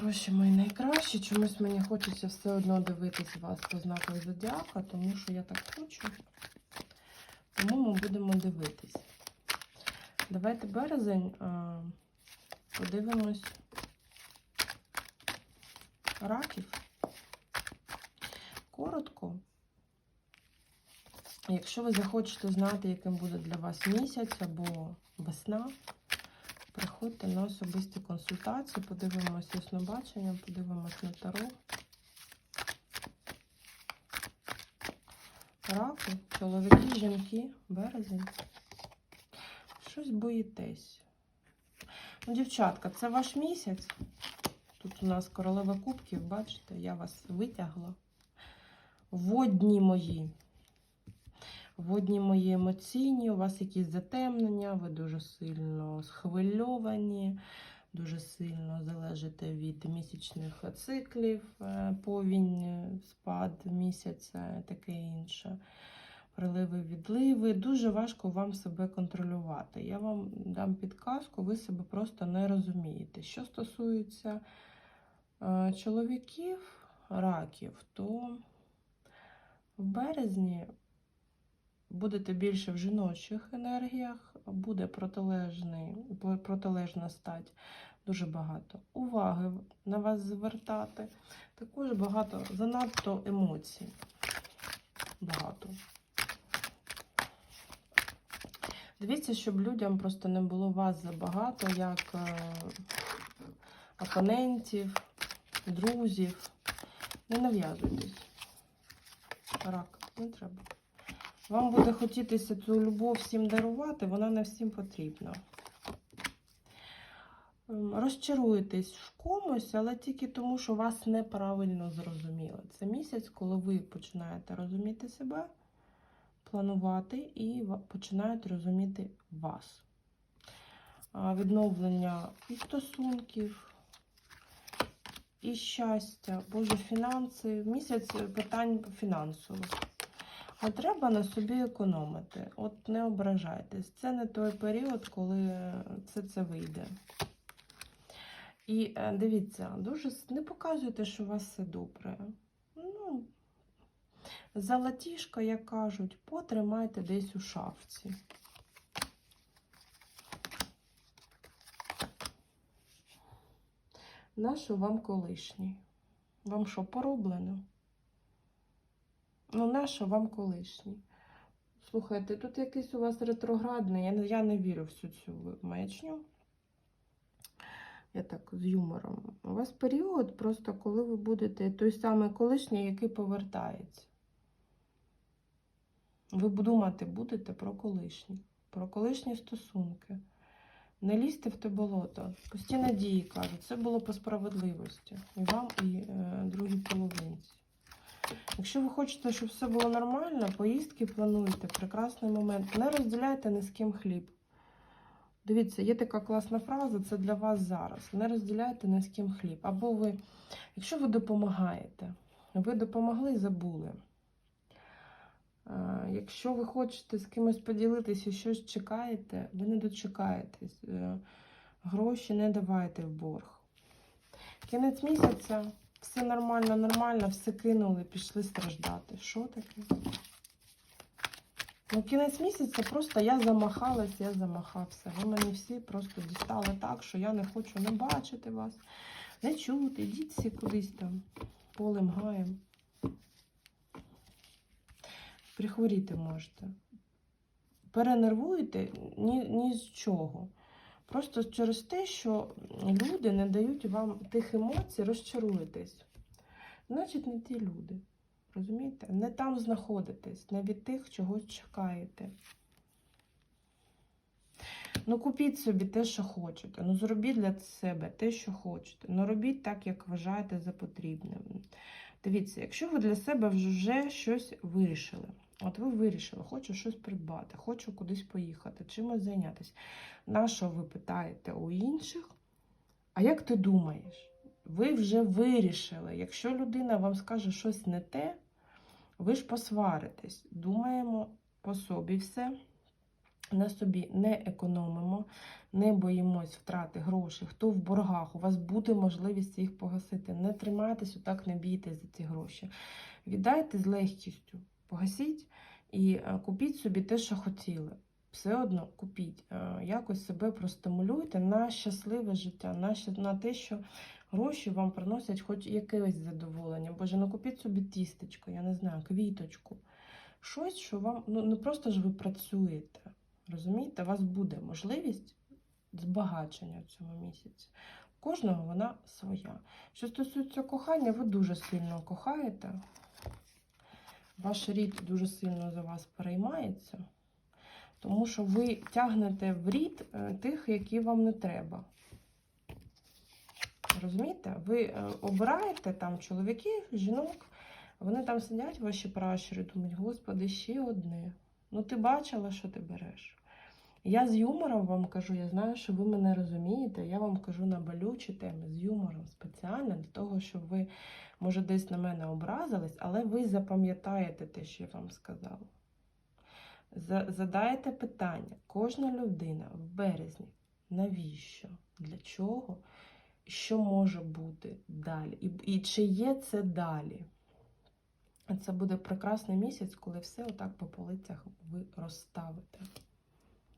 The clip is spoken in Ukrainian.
хороші мої найкращі. Чомусь мені хочеться все одно дивитись вас по знаку зодіака, тому що я так хочу. Тому ми будемо дивитись. Давайте березень подивимось раків. Коротко. Якщо ви захочете знати, яким буде для вас місяць або весна, приходьте на особисті консультації, подивимося яснобачення, подивимось на таро. Раки, чоловіки, жінки, березень. Щось боїтесь. Ну, дівчатка, це ваш місяць. Тут у нас королева кубків, бачите, я вас витягла. Водні мої. Водні мої емоційні, у вас якісь затемнення, ви дуже сильно схвильовані, дуже сильно залежите від місячних циклів, е, повінь, спад місяця, таке інше. Приливи, відливи. Дуже важко вам себе контролювати. Я вам дам підказку, ви себе просто не розумієте. Що стосується е, чоловіків, раків, то в березні будете більше в жіночих енергіях, буде протилежний, протилежна стать. Дуже багато уваги на вас звертати. Також багато, занадто емоцій. Багато. Дивіться, щоб людям просто не було вас забагато, як е, опонентів, друзів. Не нав'язуйтесь. Рак, не треба. Вам буде хотітися цю любов всім дарувати, вона не всім потрібна. Ем, Розчаруєтесь в комусь, але тільки тому, що вас неправильно зрозуміли. Це місяць, коли ви починаєте розуміти себе, планувати і починають розуміти вас. Відновлення і стосунків, і щастя, Боже, фінанси. Місяць питань фінансових. А треба на собі економити. От не ображайтесь. Це не той період, коли це це вийде. І е, дивіться, дуже не показуйте, що у вас все добре. Ну, золотішко, як кажуть, потримайте десь у шафці. Нащо вам колишній? Вам що, пороблено? Ну, нащо вам колишній? Слухайте, тут якийсь у вас ретроградний, я не, я не вірю в всю цю маячню. Я так з юмором. У вас період, просто коли ви будете той самий колишній, який повертається. Ви думати будете про колишні, про колишні стосунки. Не лізьте в те болото. Пусті надії кажуть, це було по справедливості. І вам, і е, другій половинці. Якщо ви хочете, щоб все було нормально, поїздки плануйте, прекрасний момент. Не розділяйте ні з ким хліб. Дивіться, є така класна фраза, це для вас зараз. Не розділяйте ні з ким хліб. Або ви, якщо ви допомагаєте, ви допомогли і забули. Якщо ви хочете з кимось поділитися щось чекаєте, ви не дочекаєтесь. Е, Гроші не давайте в борг. Кінець місяця, все нормально, нормально, все кинули, пішли страждати. Що таке? Ну, кінець місяця просто я замахалась, я замахався. Ви мене всі просто дістали так, що я не хочу не бачити вас, не чути. Йдіть всі кудись там полем гаєм. Прихворіти можете. Перенервуєте ні, ні з чого. Просто через те, що люди не дають вам тих емоцій, розчаруєтесь. Значить, не ті люди. Розумієте? Не там знаходитесь, не від тих, чого чекаєте. Ну, купіть собі те, що хочете. Ну, зробіть для себе те, що хочете. Ну, робіть так, як вважаєте за потрібним. Дивіться, якщо ви для себе вже щось вирішили, от ви вирішили, хочу щось придбати, хочу кудись поїхати, чимось зайнятися. На що ви питаєте у інших? А як ти думаєш? Ви вже вирішили. Якщо людина вам скаже щось не те, ви ж посваритесь. Думаємо по собі все. на собі не економимо, не боїмось втрати грошей. Хто в боргах, у вас буде можливість їх погасити. Не тримайтесь отак, не бійтесь за ці гроші. Віддайте з легкістю, погасіть і е, купіть собі те, що хотіли. Все одно купіть, Е, якось себе простимулюйте на щасливе життя, на, на те, що гроші вам приносять хоч якесь задоволення. Боже, ну купіть собі тістечко, я не знаю, квіточку. Щось, що вам, ну не просто ж ви працюєте. Розумієте, у вас буде можливість збагачення в цьому місяці. У кожного вона своя. Що стосується кохання, ви дуже сильно кохаєте. Ваш рід дуже сильно за вас переймається, тому що ви тягнете в рід е, тих, які вам не треба. Розумієте? Ви е, обираєте там чоловіків, жінок, вони там сидять, ваші пращури, думають, господи, ще одне. Ну, ти бачила, що ти береш. Я з юмором вам кажу, я знаю, що ви мене розумієте. Я вам кажу на болючі теми з юмором спеціально для того, щоб ви, може, десь на мене образились, але ви запам'ятаєте те, що я вам сказала. За- Задаєте питання, кожна людина в березні, навіщо, для чого, що може бути далі, і, і чи є це далі. Це буде прекрасний місяць, коли все отак по полицях ви розставите.